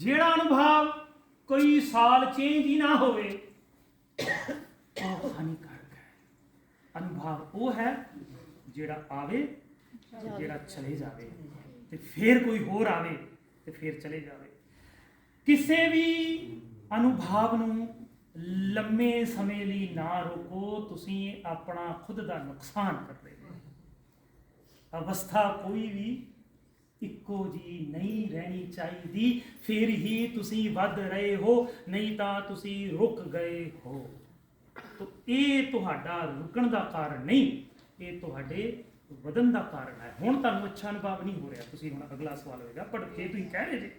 ਜਿਹੜਾ ਅਨੁਭਵ ਕੋਈ ਸਾਲ ਚੇਂਜ ਹੀ ਨਾ ਹੋਵੇ, ਉਹ ਹਾਨੀਕਾਰਕ ਹੈ। ਅਨੁਭਵ ਉਹ ਹੈ ਜਿਹੜਾ ਆਵੇ ਜਿਹੜਾ ਚਲੇ ਜਾਵੇ ਤੇ ਫਿਰ ਕੋਈ ਹੋਰ ਆਵੇ ਤੇ ਫਿਰ ਚਲੇ ਜਾਵੇ। ਕਿਸੇ ਵੀ ਅਨੁਭਵ ਨੂੰ ਲੰਮੇ ਸਮੇਂ ਲਈ ਨਾ ਰੋਕੋ, ਤੁਸੀਂ ਆਪਣਾ ਖੁਦ ਦਾ ਨੁਕਸਾਨ ਕਰਦੇ ਹੋ। ਅਵਸਥਾ ਕੋਈ ਵੀ ਇੱਕੋ ਜੀ ਨਹੀਂ ਰਹਿਣੀ ਚਾਹੀਦੀ। ਫਿਰ ਹੀ ਤੁਸੀਂ ਵੱਧ ਰਹੇ ਹੋ, ਨਹੀਂ ਤਾਂ ਤੁਸੀਂ ਰੁਕ ਗਏ ਹੋ। ਤੋ ਇਹ ਤੁਹਾਡਾ ਰੁਕਣ ਦਾ ਕਾਰਨ ਨਹੀਂ, ਇਹ ਤੁਹਾਡੇ ਵਧਣ ਦਾ ਕਾਰਨ ਹੈ। ਹੁਣ ਤੁਹਾਨੂੰ ਅੱਛਾ ਅਨੁਭਵ ਨਹੀਂ ਹੋ ਰਿਹਾ। ਤੁਸੀਂ ਹੁਣ ਅਗਲਾ ਸਵਾਲ ਹੋਏਗਾ, ਪਰ ਜੇ ਤੁਸੀਂ ਕਹਿ ਰਹੇ ਜੇ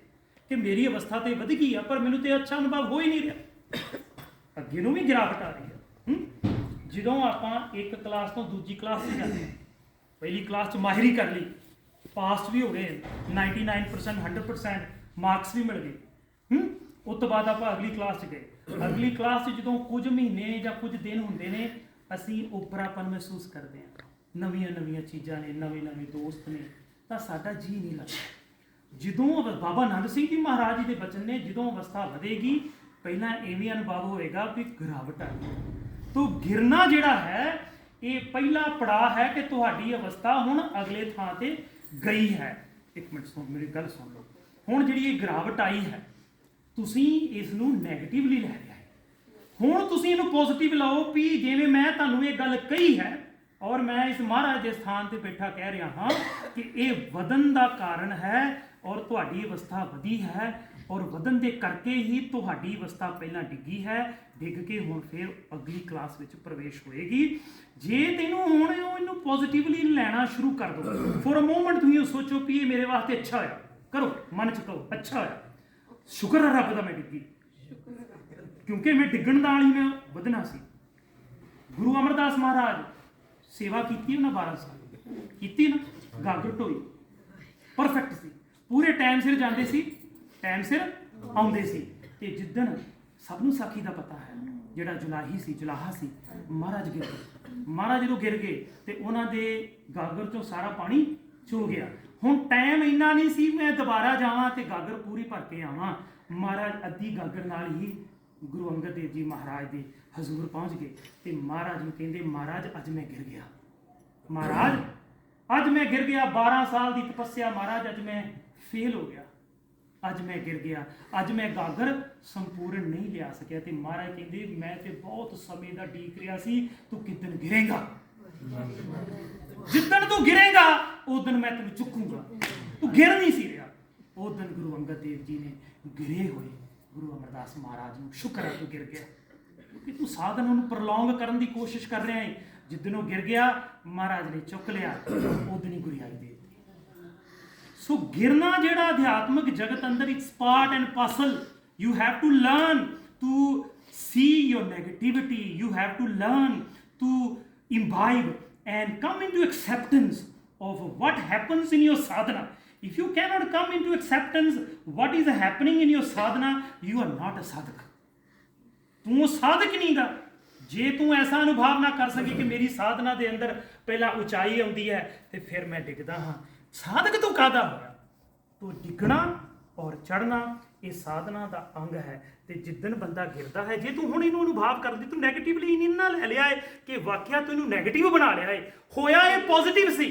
ਕਿ ਮੇਰੀ ਅਵਸਥਾ ਤੇ ਵਧ ਗਈ ਆ, ਪਰ ਮੈਨੂੰ ਤੇ ਅੱਛਾ ਅਨੁਭਵ ਹੋ ਹੀ ਨਹੀਂ ਰਿਹਾ। ਅੱਗੇ ਨੂੰ ਵੀ ਗਿਰਾਵਟ ਆ ਰਹੀ ਹੈ? ਜਦੋਂ ਆਪਾਂ ਇੱਕ ਕਲਾਸ ਤੋਂ ਦੂਜੀ ਕਲਾਸ 'ਚ ਜਾਂਦੇ ਹਾਂ, ਪਹਿਲੀ ਕਲਾਸ 'ਚ ਮਾਹਿਰੀ ਕਰ ਲਈ। ਪਾਸ ਵੀ ਹੋ ਗਏ 99% 100% ਮਾਰਕਸ ਵੀ ਮਿਲ ਗਏ। ਹੂੰ? ਉਸ ਤੋਂ ਬਾਅਦ ਆਪਾਂ ਅਗਲੀ ਕਲਾਸ 'ਚ ਗਏ। ਅਗਲੀ ਕਲਾਸ 'ਚ ਜਦੋਂ ਕੁਝ ਮਹੀਨੇ ਜਾਂ ਕੁਝ ਦਿਨ ਹੁੰਦੇ ਨੇ, ਅਸੀਂ ਉਪਰਾਪਨ ਮਹਿਸੂਸ ਕਰਦੇ ਹਾਂ। ਨਵੀਆਂ ਨਵੀਆਂ ਚੀਜ਼ਾਂ ਨੇ, ਨਵੇਂ ਨਵੇਂ ਦੋਸਤ ਨੇ, ਤਾਂ ਸਾਡਾ ਜੀ ਨਹੀਂ ਲੱਗਦਾ। ਜਦੋਂ ਬਾਬਾ ਆਨੰਦ ਸਿੰਘ ਜੀ ਮਹਾਰਾਜ ਜੀ ਦੇ ਬਚਨ ਨੇ, ਜਦੋਂ ਅਵਸਥਾ ਵਧੇਗੀ, ਪਹਿਲਾਂ ਐਵੇਂ ਅਨੁਭਵ ਹੋਏਗਾ ਵੀ ਗਿਰਾਵਟ ਆ ਗਈ। ਤੋ ਗਿਰਨਾ ਜਿਹੜਾ ਹੈ, ਇਹ ਪਹਿਲਾ ਪੜਾਅ ਹੈ ਕਿ ਤੁਹਾਡੀ ਅਵਸਥਾ ਹੁਣ ਅਗਲੇ ਥਾਂ ਤੇ ਗਈ ਹੈ। ਇੱਕ ਮਿੰਟ ਸੁਣ, ਮੇਰੀ ਗੱਲ ਸੁਣ ਲਓ। ਹੁਣ ਜਿਹੜੀ ਇਹ ਗਿਰਾਵਟ ਆਈ ਹੈ, ਤੁਸੀਂ ਇਸ ਨੂੰ 네ਗੇਟਿਵਲੀ ਲੈ ਰਿਹਾ ਹੈ। ਹੁਣ ਤੁਸੀਂ ਇਹਨੂੰ ਪੋਜ਼ਿਟਿਵ ਲਾਓ ਵੀ ਜਿਵੇਂ ਮੈਂ ਤੁਹਾਨੂੰ ਇਹ ਗੱਲ ਕਹੀ ਹੈ ਔਰ ਮੈਂ ਇਸ ਮਹਾਰਾਜ ਦੇ ਸਥਾਨ ਤੇ ਬੈਠਾ ਕਹਿ ਰਿਹਾ ਹਾਂ ਕਿ ਇਹ ਵਧਨ ਦਾ ਕਾਰਨ ਹੈ ਔਰ ਤੁਹਾਡੀ ਅਵਸਥਾ ਵਧੀ ਹੈ ਔਰ ਵਧਨ ਦੇ ਕਰਕੇ ਹੀ ਤੁਹਾਡੀ ਅਵਸਥਾ ਪਹਿਲਾਂ ਡਿੱਗੀ ਹੈ। ਡਿੱਗ ਕੇ ਹੁਣ ਫਿਰ ਅਗਲੀ ਕਲਾਸ ਵਿੱਚ ਪ੍ਰਵੇਸ਼ ਹੋਏਗੀ। ਜੇ ਤੈਨੂੰ ਹੁਣ ਉਹ ਇਹਨੂੰ ਪੋਜ਼ਿਟਿਵਲੀ ਲੈਣਾ ਸ਼ੁਰੂ ਕਰ ਦੋ। ਫॉर ਅ ਮੂਮੈਂਟ ਤੁਸੀਂ ਇਹ ਸੋਚੋ ਵੀ ਇਹ ਮੇਰੇ ਵਾਸਤੇ ਅੱਛਾ ਹੋਇਆ। ਕਰੋ, ਮਨ ਚ ਕਹੋ ਅੱਛਾ ਹੋਇਆ। ਸ਼ੁਕਰ ਹੈ ਰੱਬ ਦਾ ਮੈਂ ਡਿੱਗੀ। ਕਿਉਂਕਿ ਮੈਂ ਡਿੱਗਣ ਨਾਲ ਹੀ ਮੈਂ ਵਧਣਾ ਸੀ। ਗੁਰੂ ਅਮਰਦਾਸ ਮਹਾਰਾਜ ਸੇਵਾ ਕੀਤੀ ਉਹਨਾਂ 12 ਸਾਲ ਕੀਤੀ ਨਾ, ਗਾਗਰ ਢੋਈ। ਪਰਫੈਕਟ ਸੀ। ਪੂਰੇ ਟਾਈਮ ਸਿਰ ਜਾਂਦੇ ਸੀ। ਟਾਈਮ ਸਿਰ ਆਉਂਦੇ ਸੀ ਤੇ ਜਿੱਦਣ ਸਭ ਨੂੰ ਸਾਖੀ ਦਾ ਪਤਾ ਹੈ, ਜਿਹੜਾ ਜੁਲਾਹੀ ਸੀ, ਜੁਲਾਹਾ ਸੀ, ਮਹਾਰਾਜ ਗਿਰ ਗਏ। ਮਹਾਰਾਜ ਜਦੋਂ ਗਿਰ ਗਏ ਤੇ ਉਹਨਾਂ ਦੇ ਗਾਗਰ ਚੋਂ ਸਾਰਾ ਪਾਣੀ ਚੋ ਗਿਆ। ਹੁਣ ਟਾਈਮ ਇੰਨਾ ਨਹੀਂ ਸੀ, ਮੈਂ ਦੁਬਾਰਾ ਜਾਵਾਂ ਤੇ ਗਾਗਰ ਪੂਰੀ ਭਰ ਕੇ ਆਵਾਂ। ਮਹਾਰਾਜ ਅੱਧੀ ਗਾਗਰ ਨਾਲ ਹੀ ਗੁਰੂ ਅੰਗਦ ਦੇਵ ਜੀ ਮਹਾਰਾਜ ਦੇ ਹਜ਼ੂਰ ਪਹੁੰਚ ਗਏ ਤੇ ਮਹਾਰਾਜ ਨੂੰ ਕਹਿੰਦੇ, ਮਹਾਰਾਜ, ਅੱਜ ਮੈਂ ਗਿਰ ਗਿਆ। ਮਹਾਰਾਜ, ਅੱਜ ਮੈਂ ਗਿਰ ਗਿਆ। 12 ਸਾਲ ਦੀ ਤਪੱਸਿਆ, ਮਹਾਰਾਜ, ਅੱਜ ਮੈਂ ਫੇਲ ਹੋ ਗਿਆ। ਅੱਜ ਮੈਂ ਗਿਰ ਗਿਆ। ਅੱਜ ਮੈਂ ਗਾਗਰ ਸੰਪੂਰਨ ਨਹੀਂ ਲਿਆ ਸਕਿਆ ਤੇ ਮਹਾਰਾਜ ਕਹਿੰਦੇ, ਮੈਂ ਤੇ ਬਹੁਤ ਸਮੇਂ ਦਾ ਡੀਕ ਰਿਹਾ ਸੀ, ਤੂੰ ਕਿਦਨ ਗਿਰੇਗਾ? ਜਿੱਦਣ ਤੂੰ ਗਿਰੇਗਾ, ਉਸ ਦਿਨ ਮੈਂ ਤੈਨੂੰ ਚੁੱਕੂਗਾ। ਤੂੰ ਗਿਰ ਨਹੀਂ ਸੀ ਰਿਹਾ। ਉਸ ਦਿਨ ਗੁਰੂ ਅੰਗਦ ਦੇਵ ਜੀ ਨੇ ਗਿਰੇ ਹੋਏ। ਗੁਰੂ ਅਮਰਦਾਸ ਮਹਾਰਾਜ ਨੂੰ ਸ਼ੁਕਰ ਹੈ ਤੂੰ ਗਿਰ ਗਿਆ। ਕਿਉਂਕਿ ਤੂੰ ਸਾਧਨ ਨੂੰ ਪ੍ਰੋਲੋਂਗ ਕਰਨ ਦੀ ਕੋਸ਼ਿਸ਼ ਕਰ ਰਿਹਾ ਹੈ ਜਿੱਦਣ ਉਹ ਗਿਰ ਗਿਆ, ਮਹਾਰਾਜ ਨੇ ਚੁੱਕ ਲਿਆ। ਉਦਣ ਹੀ ਗੁਰਿਆਈ ਦੇ ਸੋ ਗਿਰਨਾ ਜਿਹੜਾ ਅਧਿਆਤਮਿਕ ਜਗਤ ਅੰਦਰ it's part and parcel you have to learn to see your negativity you have to learn to imbibe and come into acceptance of what happens in your sadhana if you cannot come into acceptance what is happening in your sadhana you are not a sadhak ਤੂੰ ਸਾਧਕ ਨਹੀਂਗਾ ਜੇ ਤੂੰ ਐਸਾ ਅਨੁਭਵ ਨਾ ਕਰ ਸਕੀ ਕਿ ਮੇਰੀ ਸਾਧਨਾ ਦੇ ਅੰਦਰ ਪਹਿਲਾਂ ਉਚਾਈ ਆਉਂਦੀ ਹੈ ਤੇ ਫਿਰ ਮੈਂ ਡਿੱਗਦਾ ਹਾਂ ਸਾਧਕ ਤੋਂ ਕਾਦਾ ਹੋਇਆ? ਤੋ ਡਿੱਗਣਾ ਔਰ ਚੜਨਾ ਇਹ ਸਾਧਨਾ ਦਾ ਅੰਗ ਹੈ ਤੇ ਜਿੱਦਨ ਬੰਦਾ ਗਿਰਦਾ ਹੈ ਜੇ ਤੂੰ ਹੁਣ ਇਹਨੂੰ ਅਨੁਭਵ ਕਰਦੀ ਤੂੰ ਨੈਗੇਟਿਵਲੀ ਇਹਨਾਂ ਨਾਲ ਲੈ ਲਿਆ ਹੈ ਕਿ ਵਾਕਿਆ ਤੈਨੂੰ ਨੈਗੇਟਿਵ ਬਣਾ ਲਿਆ ਹੈ ਹੋਇਆ ਇਹ ਪੋਜ਼ਿਟਿਵ ਸੀ।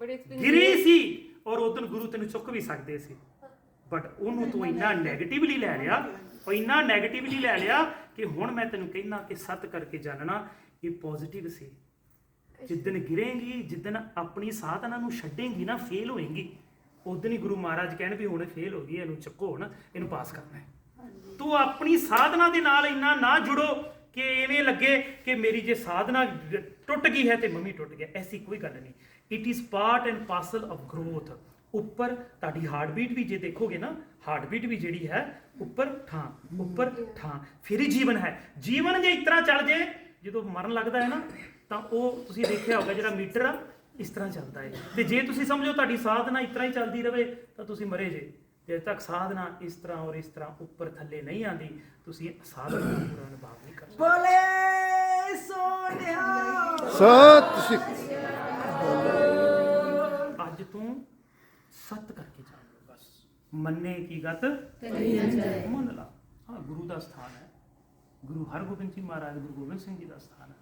ਬਟ ਗਿਰੀ ਸੀ ਔਰ ਉਦੋਂ ਗੁਰੂ ਤੈਨੂੰ ਚੁੱਕ ਵੀ ਸਕਦੇ ਸੀ। ਬਟ ਉਹਨੂੰ ਤੂੰ ਇੰਨਾ ਨੈਗੇਟਿਵਲੀ ਲੈ ਲਿਆ ਉਹ ਇੰਨਾ ਨੈਗੇਟਿਵਲੀ ਲੈ ਲਿਆ ਕਿ ਹੁਣ ਮੈਂ ਤੈਨੂੰ ਕਹਿੰਦਾ ਕਿ ਸੱਤ ਕਰਕੇ ਜਾਣਨਾ ਇਹ ਪੋਜ਼ਿਟਿਵ ਸੀ। ਜਿੱਦਨ ਗਿਰੇਂਗੀ ਜਿੱਦਨ ਆਪਣੀ ਸਾਧਨਾ ਨੂੰ ਛੱਡੇਂਗੀ ਨਾ ਫੇਲ ਹੋਏਂਗੀ। ਉਦੋਂ ਹੀ ਗੁਰੂ ਮਹਾਰਾਜ ਕਹਿਣ ਵੀ ਹੁਣ ਫੇਲ ਹੋ ਗਈ ਇਹਨੂੰ ਚੱਕੋ ਹੁਣ ਇਹਨੂੰ ਪਾਸ ਕਰਨਾ ਹੈ। ਤੂੰ ਆਪਣੀ ਸਾਧਨਾ ਦੇ ਨਾਲ ਇੰਨਾ ਨਾ ਜੁੜੋ ਕਿ ਐਵੇਂ ਲੱਗੇ ਕਿ ਮੇਰੀ ਜੇ ਸਾਧਨਾ ਟੁੱਟ ਗਈ ਹੈ ਤੇ ਮੰਮੀ ਟੁੱਟ ਗਿਆ ਐਸੀ ਕੋਈ ਗੱਲ ਨਹੀਂ। It is part and parcel of growth ਉੱਪਰ ਤੁਹਾਡੀ ਹਾਰਟ ਬੀਟ ਵੀ ਜੇ ਦੇਖੋਗੇ ਨਾ ਹਾਰਟ ਬੀਟ ਵੀ ਜਿਹੜੀ ਹੈ ਉੱਪਰ ਠਾਂ ਉੱਪਰ ਠਾਂ। ਫਿਰ ਹੀ ਜੀਵਨ ਹੈ। ਜੀਵਨ ਜੇ ਇਸ ਤਰ੍ਹਾਂ ਚੱਲ ਜੇ ਜਦੋਂ ਮਰਨ ਲੱਗਦਾ ਹੈ ਨਾ ਤਾਂ ਉਹ ਤੁਸੀਂ ਦੇਖਿਆ ਹੋਗਾ ਜਿਹੜਾ ਮੀਟਰ ਆ ਇਸ ਤਰ੍ਹਾਂ ਚੱਲਦਾ ਹੈ ਤੇ ਜੇ ਤੁਸੀਂ ਸਮਝੋ ਤੁਹਾਡੀ ਸਾਧਨਾ ਇਸ ਤਰ੍ਹਾਂ ਹੀ ਚੱਲਦੀ ਰਵੇ ਤਾਂ ਤੁਸੀਂ ਮਰੇ ਜੇ। ਜਦ ਤੱਕ ਸਾਧਨਾ ਇਸ ਤਰ੍ਹਾਂ ਔਰ ਇਸ ਤਰ੍ਹਾਂ ਉੱਪਰ ਥੱਲੇ ਨਹੀਂ ਆਂਦੀ ਤੁਸੀਂ ਸਾਧਨਾ ਦਾ ਪੂਰਾ ਅਨੁਭਵ ਨਹੀਂ ਕਰ ਸਕਦੇ। ਬੋਲੇ ਸੋਨਿਆ। ਸਤਿ ਸ਼੍ਰੀ ਅੱਜ ਤੂੰ ਸਤ ਕਰਕੇ ਚੱਲ ਬਸ। ਮੰਨੇ ਕੀ ਗਤ? ਮੰਨ ਲਾ। ਹਾਂ ਗੁਰੂ ਦਾ ਸਥਾਨ ਹੈ। ਗੁਰੂ ਹਰਗੋਬਿੰਦ ਜੀ ਮਹਾਰਾਜ ਗੁਰੂ ਗੋਬਿੰਦ ਸਿੰਘ ਜੀ ਦਾ ਸਥਾਨ ਹੈ।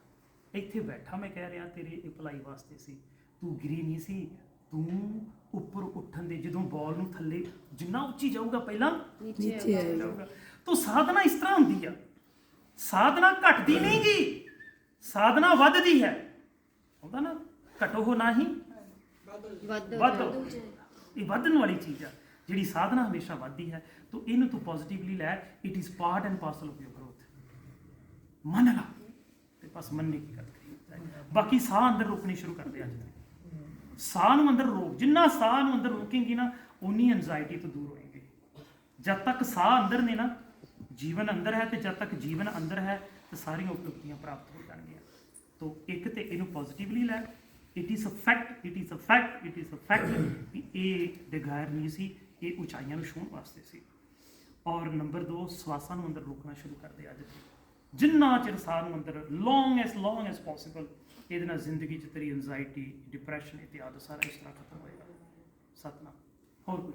ਇੱਥੇ ਬੈਠਾ ਮੈਂ ਕਹਿ ਰਿਹਾ ਤੇਰੀ ਇਹ ਭਲਾਈ ਵਾਸਤੇ ਸੀ। ਤੂੰ ਗਿਰੀ ਨਹੀਂ ਸੀ। ਤੂੰ ਉੱਪਰ ਉੱਠਣ ਦੇ ਜਦੋਂ ਬਾਲ ਨੂੰ ਥੱਲੇ ਜਿੰਨਾ ਉੱਚੀ ਜਾਊਗਾ ਪਹਿਲਾਂ ਨੀਚੇ ਜਾਊਗਾ। ਤੋ ਸਾਧਨਾ ਇਸ ਤਰ੍ਹਾਂ ਹੁੰਦੀ ਆ। ਸਾਧਨਾ ਘਟਦੀ ਨਹੀਂ ਗੀ ਸਾਧਨਾ ਵੱਧਦੀ ਹੈ। ਹੁੰਦਾ ਨਾ ਘਟੋ ਹੋ ਨਹੀਂ। ਵੱਧ ਵੱਧ ਇਹ ਵਧਣ ਵਾਲੀ ਚੀਜ਼ ਆ। ਜਿਹੜੀ ਸਾਧਨਾ ਹਮੇਸ਼ਾ ਵੱਧਦੀ ਹੈ ਤੋ ਇਹਨੂੰ ਤੂੰ ਪੋਜ਼ਿਟਿਵਲੀ ਲੈ। It is part and parcel of your growth ਮੰਨ ਲਾ। ਤੇ ਬਸ ਮੰਨਣੇ ਕੀ ਗੱਲ ਬਾਕੀ ਸਾਹ ਅੰਦਰ ਰੋਕਣੀ ਸ਼ੁਰੂ ਕਰਦੇ ਅੱਜ ਸਾਹ ਨੂੰ ਅੰਦਰ ਰੋਕ, ਜਿੰਨਾ ਸਾਹ ਨੂੰ ਅੰਦਰ ਰੋਕੇਂਗੀ ਨਾ ਉਨੀ ਐਂਜ਼ਾਇਟੀ ਤੋਂ ਦੂਰ ਹੋਏਗੀ। ਜਦ ਤੱਕ ਸਾਹ ਅੰਦਰ ਨੇ ਨਾ, ਜੀਵਨ ਅੰਦਰ ਹੈ ਤੇ ਜਦ ਤੱਕ ਜੀਵਨ ਅੰਦਰ ਹੈ, ਤੇ ਸਾਰੀਆਂ ਉਪਲਬਧੀਆਂ ਪ੍ਰਾਪਤ ਹੋ ਜਾਣਗੀਆਂ। ਤੋ ਇੱਕ ਤੇ ਇਹਨੂੰ ਪੋਜ਼ਿਟਿਵਲੀ ਲੈ it is a fact it is a fact it is a fact ਕਿ ਇਹ ਡਗਾਰ ਨਹੀਂ ਸੀ, ਇਹ ਉਚਾਈਆਂ ਨੂੰ ਛੂਹਣ ਵਾਸਤੇ ਸੀ। ਔਰ ਨੰਬਰ 2 ਸਵਾਸਾਂ ਨੂੰ ਅੰਦਰ ਰੋਕਣਾ ਸ਼ੁਰੂ ਕਰਦੇ ਅੱਜ ਤੋਂ। ਜਿੰਨਾ ਚਿਰ ਸਾਹ ਅੰਦਰ long as long as possible ਇਹਦੇ ਨਾਲ ਜ਼ਿੰਦਗੀ 'ਚ ਤੇਰੀ ਐਂਜ਼ਾਇਟੀ ਡਿਪਰੈਸ਼ਨ ਇਤਿਆਦਿ ਸਾਰਾ ਇਸ ਤਰ੍ਹਾਂ ਖਤਮ ਹੋਏਗਾ। ਸਤਨਾਮ। ਹੋਰ ਕੁਝ